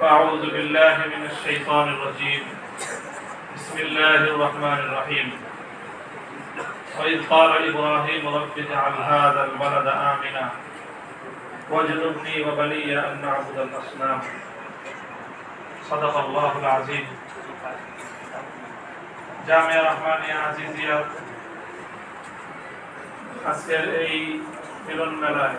فأعوذ بالله من الشيطان الرجيم بسم الله الرحمن الرحيم وإذ قال إبراهيم رب اجعل هذا البلد آمنا واجنبني وبني أن نعبد الأصنام صدق الله العظيم জামিয়া রহমানিয়া আজিজিয়া আজকের এই মিলন মেলায়